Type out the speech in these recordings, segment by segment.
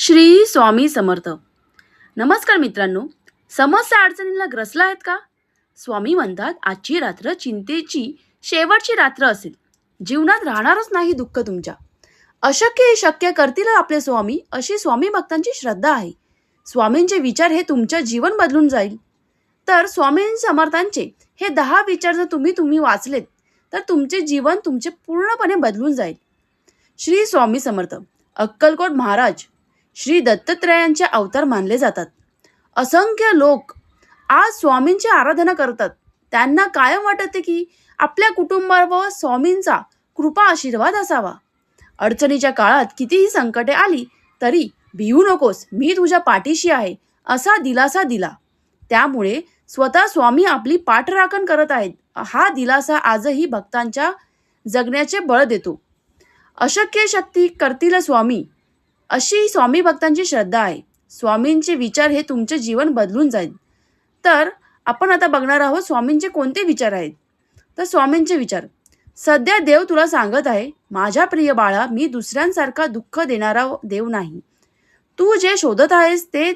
श्री स्वामी समर्थ. नमस्कार मित्रांनो समस्या अडचणींना ग्रसला आहेत का? स्वामी म्हणतात आजची रात्र चिंतेची शेवटची रात्र असेल. जीवनात राहणारच नाही दुःख तुमच्या. अशक्य हे शक्य करतील आपले स्वामी अशी स्वामी भक्तांची श्रद्धा आहे. स्वामींचे विचार हे तुमचं जीवन बदलून जाईल. तर स्वामी समर्थांचे हे दहा विचार जर तुम्ही तुम्ही वाचलेत तर तुमचे जीवन तुमचे पूर्णपणे बदलून जाईल. श्री स्वामी समर्थ. अक्कलकोट महाराज श्री दत्तात्रयांचे अवतार मानले जातात. असंख्य लोक आज स्वामींची आराधना करतात. त्यांना कायम वाटते की आपल्या कुटुंबावर स्वामींचा कृपा आशीर्वाद असावा. अडचणीच्या काळात कितीही संकटे आली तरी भिवू नकोस मी तुझ्या पाठीशी आहे असा दिलासा दिला. त्यामुळे स्वतः स्वामी आपली पाठराखण करत आहेत. हा दिलासा आजही भक्तांच्या जगण्याचे बळ देतो. अशक्य शक्ती करतील स्वामी. अशी स्वामी भक्तांची श्रद्धा आहे. स्वामींचे विचार हे तुमचे जीवन बदलून जाईल. तर आपण आता बघणार आहोत स्वामींचे कोणते विचार आहेत. तर स्वामींचे विचार. सध्या देव तुला सांगत आहे माझ्या प्रिय बाळा मी दुसऱ्यांसारखा दुःख देणारा देव नाही. तू जे शोधत आहेस ते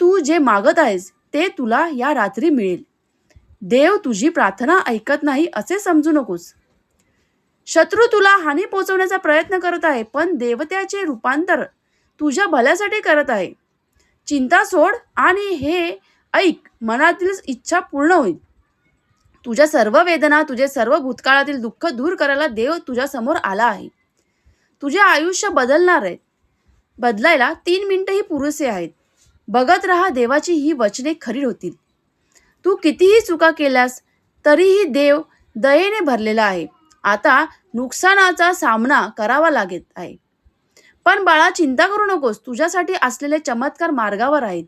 तू जे मागत आहेस ते तुला या रात्री मिळेल. देव तुझी प्रार्थना ऐकत नाही असे समजू नकोस. शत्रू तुला हानी पोचवण्याचा प्रयत्न करत आहे पण देवत्याचे रूपांतर तुझ्या भल्यासाठी करत आहे. चिंता सोड आणि हे ऐक मनातील इच्छा पूर्ण होईल. तुझ्या सर्व वेदना तुझे सर्व भूतकाळातील दुःख दूर करायला देव तुझ्या समोर आला आहे. तुझे आयुष्य बदलणार आहे. बदलायला तीन मिनिटंही पुरेसे आहेत. बघत राहा देवाची ही वचने खरी होतील. तू कितीही चुका केल्यास तरीही देव दयेने भरलेला आहे. आता नुकसानाचा सामना करावा लागत आहे. पण बाळा चिंता करू नकोस. तुझ्यासाठी असलेले चमत्कार मार्गावर आहेत.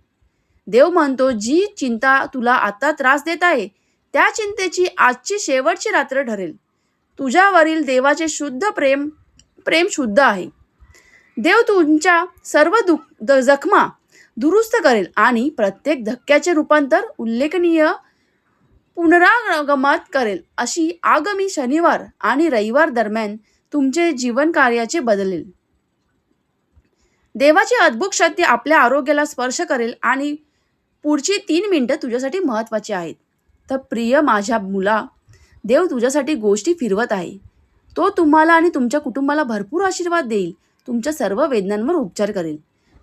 देव म्हणतो जी चिंता तुला आता त्रास देत आहे त्या चिंतेची आजची शेवटची रात्र ठरेल. तुझ्यावरील देवाचे शुद्ध प्रेम प्रेम शुद्ध आहे. देव तुमच्या सर्व दुख द- जखमा दुरुस्त करेल आणि प्रत्येक धक्क्याचे रूपांतर उल्लेखनीय पुनरागमात करेल. अशी आगामी शनिवार आणि रविवार दरम्यान तुमचे जीवन कार्याचे बदलेल. देवाची अद्भुत शक्ती आपल्या आरोग्याला स्पर्श करेल आणि पुढची तीन मिनटं तुझ्यासाठी महत्त्वाची आहेत. तर प्रिय माझ्या मुला देव तुझ्यासाठी गोष्टी फिरवत आहे. तो तुम्हाला आणि तुमच्या कुटुंबाला भरपूर आशीर्वाद देईल. तुमच्या सर्व वेदनांवर उपचार करेल.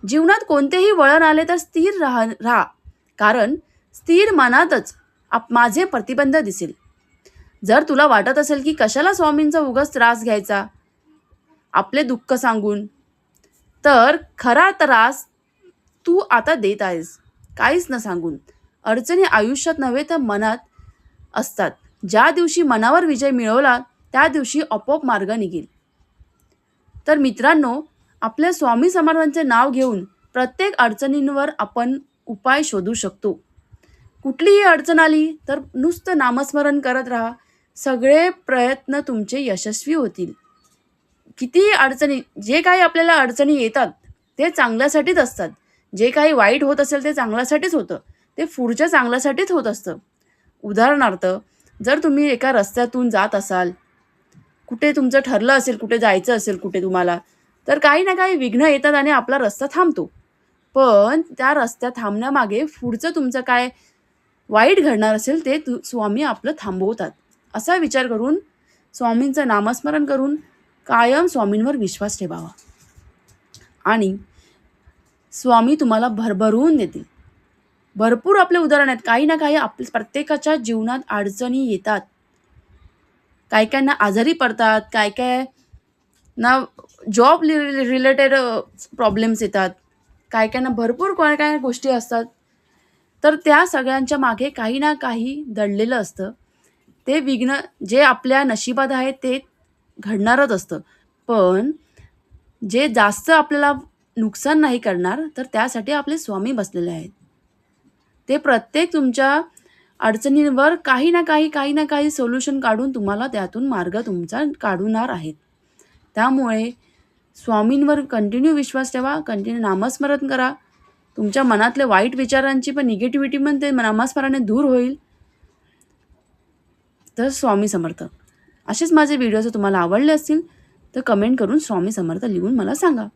जीवनात कोणतेही वळण आले तर स्थिर राहा राहा. कारण स्थिर मनातच आप माझे प्रतिबंध दिसेल. जर तुला वाटत असेल की कशाला स्वामींचा उगाच त्रास घ्यायचा आपले दुःख सांगून तर खरा त्रास तू आता देत आहेस काहीच न सांगून. अडचणी आयुष्यात नव्हे तर मनात असतात. ज्या दिवशी मनावर विजय मिळवला त्या दिवशी आपोआप मार्ग निघेल. तर मित्रांनो आपल्या स्वामी समर्थांचे नाव घेऊन प्रत्येक अडचणींवर आपण उपाय शोधू शकतो. कुठलीही अडचण आली तर नुसतं नामस्मरण करत राहा. सगळे प्रयत्न तुमचे यशस्वी होतील. कितीही अडचणी जे काही आपल्याला अडचणी येतात ते चांगल्यासाठीच असतात. जे काही वाईट होत असेल ते चांगल्यासाठीच होतं. ते पुढच्या चांगल्यासाठीच होत असतं. उदाहरणार्थ जर तुम्ही एका रस्त्यातून जात असाल कुठे तुमचं ठरलं असेल कुठे जायचं असेल कुठे तुम्हाला तर काही ना काही विघ्न येतात आणि आपला रस्ता थांबतो. पण त्या रस्त्यात थांबण्यामागे पुढचं तुमचं काय वाईट घडणार असेल ते तू स्वामी आपलं थांबवतात. असा विचार करून स्वामींचं नामस्मरण करून कायम स्वामींवर विश्वास ठेवावा. आणि स्वामी तुम्हाला भरभरून देतील. भरपूर आपले उदाहरण आहेत. काही ना काही आपल्या प्रत्येकाच्या जीवनात अडचणी येतात. काय कायना आजारी पडतात. काय काय ना जॉब रिलेटेड प्रॉब्लेम्स येतात. काय कायना भरपूर काय काय गोष्टी असतात. तर त्या सगळ्यांच्या मागे काही ना काही दडलेलं असतं. ते विघ्न जे आपल्या नशिबात आहे ते घडणारच असतं. पण जे जास्त आपल्याला नुकसान नाही करणार तर त्यासाठी आपले स्वामी बसलेले आहेत. ते प्रत्येक तुमच्या अडचणींवर काही ना काही काही ना काही सोल्युशन काढून तुम्हाला त्यातून मार्ग तुमचा काढणार आहेत. त्यामुळे स्वामींवर कंटिन्यू विश्वास ठेवा कंटिन्यू नामस्मरण करा तुमच्या मनातल्या वाईट विचारांची पण निगेटिव्हिटी पण ते नामस्मरणाने दूर होईल. तर स्वामी समर्थ. असेच माझे व्हिडिओ जर तुम्हाला आवडले असतील तर कमेंट करून स्वामी समर्थ लिहून मला सांगा.